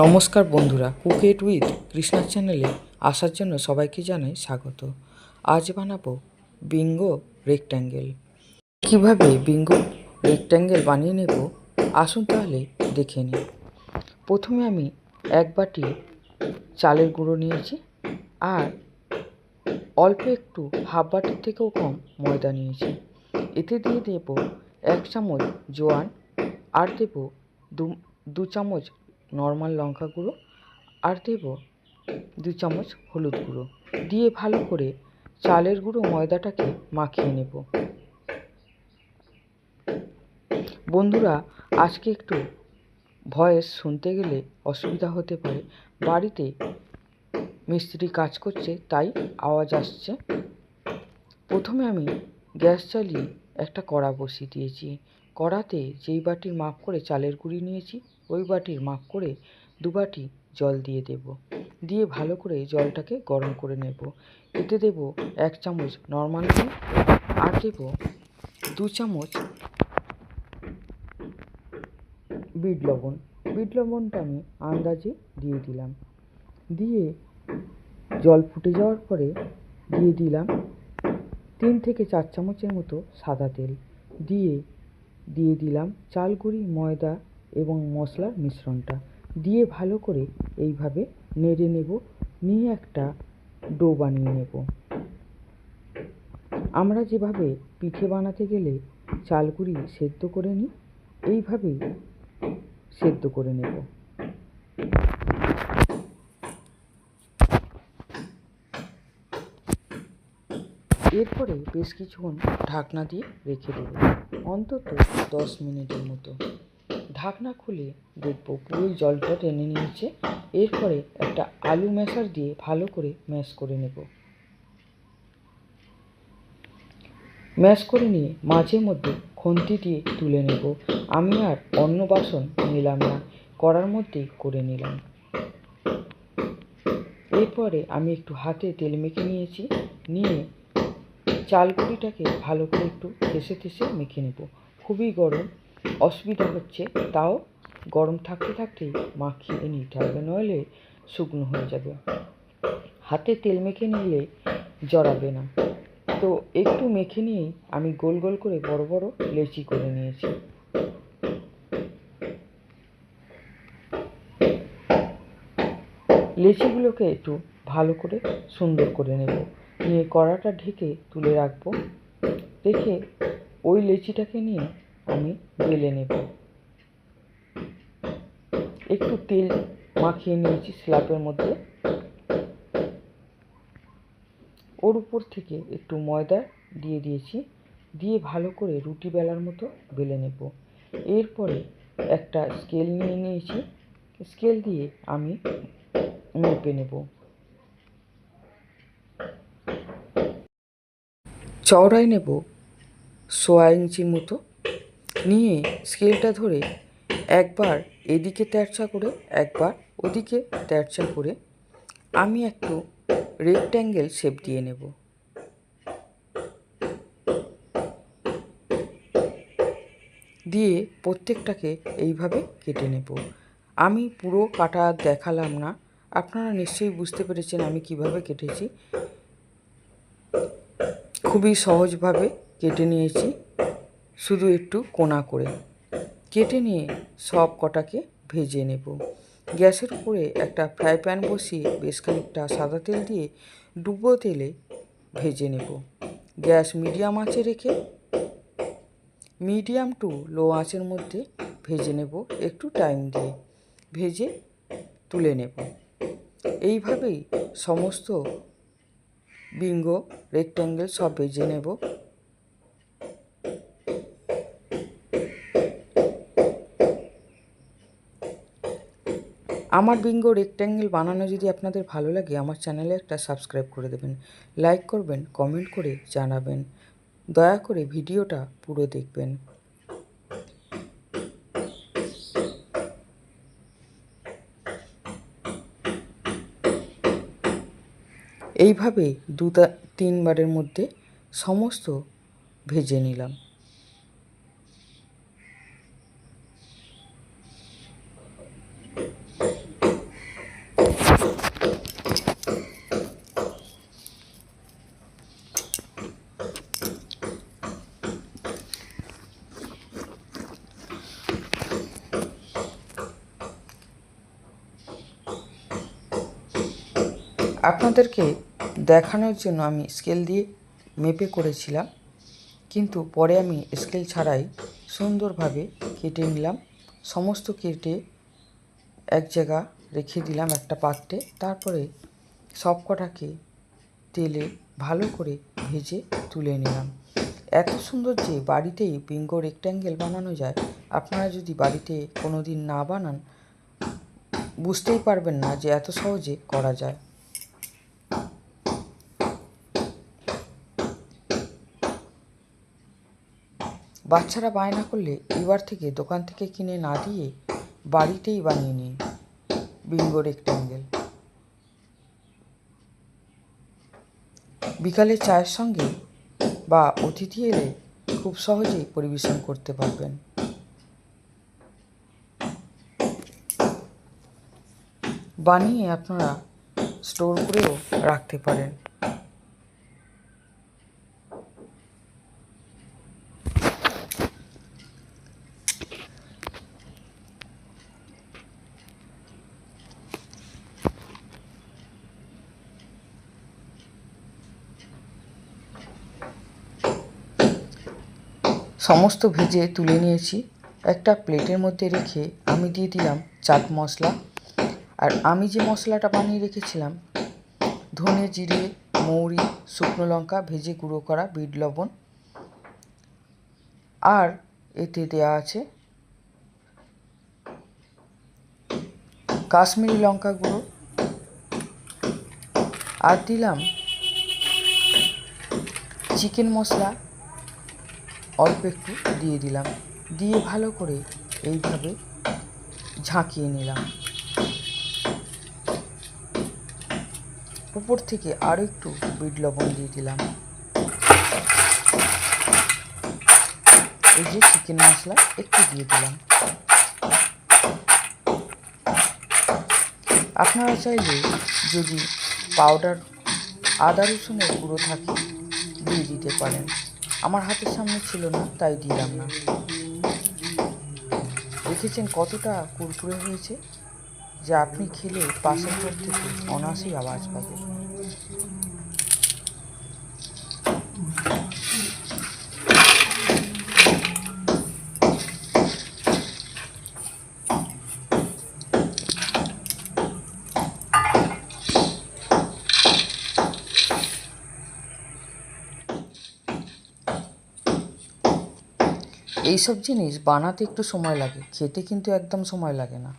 নমস্কার বন্ধুরা cook it with কৃষ্ণার চ্যানেলে আসার জন্য সবাইকে জানাই স্বাগত। আজ বানাবো বিঙ্গো রেক্ট্যাঙ্গেল। কীভাবে বিঙ্গো রেক্ট্যাঙ্গেল বানিয়ে নেব, আসুন তাহলে দেখে নিই। প্রথমে আমি এক বাটি চালের গুঁড়ো নিয়েছি আর অল্প একটু হাফ বাটির থেকেও কম ময়দা নিয়েছি। এতে দিয়ে দেব এক চামচ জোয়ান, আর দেব দু দু চামচ নর্মাল লঙ্কা গুঁড়ো আর দেব দু চামচ হলুদ গুঁড়ো। দিয়ে ভালো করে চালের গুঁড়ো ময়দাটাকে মাখিয়ে নেব। বন্ধুরা, আজকে একটু ভয়েস শুনতে গেলে অসুবিধা হতে পারে। বাড়িতে মিস্ত্রি কাজ করছে, তাই আওয়াজ আসছে। প্রথমে আমি গ্যাস চালিয়ে একটা কড়া বসিয়ে দিয়েছি। কড়াতে যেই বাটির মাপ করে চালের গুঁড়ি নিয়েছি ওই বাটির মাপ করে দু বাটি জল দিয়ে দেব। দিয়ে ভালো করে জলটাকে গরম করে নেব। এতে দেব এক চামচ নর্মাল নুন আর দেব দু চামচ বিট লবণ। বিট লবণটা আমি আন্দাজে দিয়ে দিলাম। দিয়ে জল ফুটে যাওয়ার পরে দিয়ে দিলাম তিন থেকে চার চামচের মতো সাদা তেল। দিয়ে দিয়ে দিলাম চাল গুঁড়ি, ময়দা এবং মশলার মিশ্রণটা দিয়ে ভালো করে এইভাবে নেড়ে নেব। নিয়ে একটা ডো বানিয়ে নেব। আমরা যেভাবে পিঠে বানাতে গেলে চালগুড়ি সেদ্ধ করে নিই, এইভাবেই সেদ্ধ করে নেব। এরপরে বেশ কিছুক্ষণ ঢাকনা দিয়ে রেখে দেবো। অন্তত দশ মিনিটের মতো। ঢাকনা খুলে দেখব পুরোই জলটা টেনে নিয়েছে। এরপরে একটা আলু ম্যাশার দিয়ে ভালো করে ম্যাশ করে নেব। ম্যাশ করে নিয়ে মাঝে মধ্যে খুন্তি দিয়ে তুলে নেব। আমি আর অন্য বাসন নিলাম না করার মধ্যেই করে নিলাম। এরপরে আমি একটু হাতে তেল মেখে নিয়েছি, নিয়ে চালগুড়িটাকে ভালো করে একটু থেসে থেসে মেখে নেব। খুবই গরম অসুবিধা হচ্ছে, তাও গরম থাকতে থাকতেই মাখিয়ে নিতে হবে নইলে শুকনো হয়ে যাবে। হাতে তেল মেখে নিলে জড়াবে না। তো একটু মেখে নিয়েই আমি গোল গোল করে বড় বড় লেচি করে নিয়েছি। লেচিগুলোকে একটু ভালো করে সুন্দর করে নেব। নিয়ে কড়াটা ঢেকে তুলে রাখব। রেখে ওই লেচিটাকে নিয়ে আমি বেলে নেব। একটু তেল মাখিয়ে নিয়েছি স্ল্যাপের মধ্যে। ওর উপর থেকে একটু ময়দা দিয়ে দিয়েছি। দিয়ে ভালো করে রুটি বেলার মতো বেলে নেব। এরপরে একটা স্কেল নিয়ে নিয়েছি। স্কেল দিয়ে আমি মেপে নেব। চওড়ায় নেব সোয়া ইঞ্চির মতো। নিয়ে স্কেলটা ধরে একবার এদিকে তেরচা করে, একবার ওদিকে তেরচা করে, আমি একটু রেক্ট্যাঙ্গেল শেপ দিয়ে নেব। দিয়ে প্রত্যেকটাকে এইভাবে কেটে নেব। আমি পুরো কাটা দেখালাম না। আপনারা নিশ্চয়ই বুঝতে পেরেছেন আমি কীভাবে কেটেছি। খুবই সহজভাবে কেটে নিয়েছি। শুধু একটু কোনা করে কেটে নিয়ে সব কটাকে ভেজে নেব। গ্যাসের উপরে একটা ফ্রাই প্যান বসিয়ে বেশ খানিকটা সাদা তেল দিয়ে ডুবো তেলে ভেজে নেব। গ্যাস মিডিয়াম আঁচে রেখে মিডিয়াম টু লো আঁচের মধ্যে ভেজে নেব একটু টাইম দিয়ে। ভেজে তুলে নেব। এইভাবেই সমস্ত বিঙ্গো রেক্ট্যাঙ্গেল সব ভেজে নেব। আমার বিঙ্গো রেক্ট্যাঙ্গেল বানানো যদি আপনাদের ভালো লাগে, আমার চ্যানেলে একটা সাবস্ক্রাইব করে দেবেন। লাইক করবেন কমেন্ট করে জানাবেন। দয়া করে ভিডিওটা পুরো দেখবেন। এইভাবে দু তিনবারের মধ্যে সমস্ত ভেজে নিলাম। আপনাদেরকে দেখানোর জন্য আমি স্কেল দিয়ে মেপে করেছিলাম, কিন্তু পরে আমি স্কেল ছাড়াই সুন্দরভাবে কেটে নিলাম। সমস্ত কেটে এক জায়গা রেখে দিলাম একটা পাত্রে, তারপরে সব কটাকে তেলে ভালো করে ভেজে তুলে নিলাম। এত সুন্দর যে বাড়িতেই বিঙ্গো রেক্ট্যাঙ্গেল বানানো যায়, আপনারা যদি বাড়িতে কোনো দিন না বানান, বুঝতেই পারবেন না যে এত সহজে করা যায়। বাচ্চারা বায়না করলে এবার থেকে দোকান থেকে কিনে না দিয়ে বাড়িতেই বানিয়ে নিন। বিঙ্গো রেক্ট্যাঙ্গেল বিকালে চায়ের সঙ্গে বা অতিথি এলে খুব সহজেই পরিবেশন করতে পারবেন। বানিয়ে আপনারা স্টোর করেও রাখতে পারেন। সমস্ত ভেজে তুলে নিয়েছি। একটা প্লেটের মধ্যে রেখে আমি দিয়ে দিলাম চাট মশলা। আর আমি যে মশলাটা বানিয়ে রেখেছিলাম, ধনে জিরে, মৌরি, শুকনো লঙ্কা ভেজে গুঁড়ো করা বিট লবণ। আর এতে দেয়া আছে কাশ্মীরি লঙ্কা গুঁড়ো। আর দিলাম চিকেন মশলা অল্প একটু দিয়ে দিলাম। দিয়ে ভালো করে এইভাবে ঝাঁকিয়ে নিলাম। উপর থেকে আরও একটু বিট লবণ দিয়ে দিলাম। এই যে চিকেন মশলা একটু দিয়ে দিলাম। আপনারা চাইলে যদি পাউডার, আদা রসুনের গুঁড়ো থাকে, দিয়ে দিতে পারেন। আমার হাতের সামনে ছিল না, তাই দিলাম না। দেখেছেন কতটা কুরকুরে হয়েছে? যে আপনি খেলে পাশের ঘর থেকে অনাসেই আওয়াজ পাবে। এইসব জিনিস বানাতে একটু সময় লাগে খেতে কিন্তু একদম সময় লাগে না।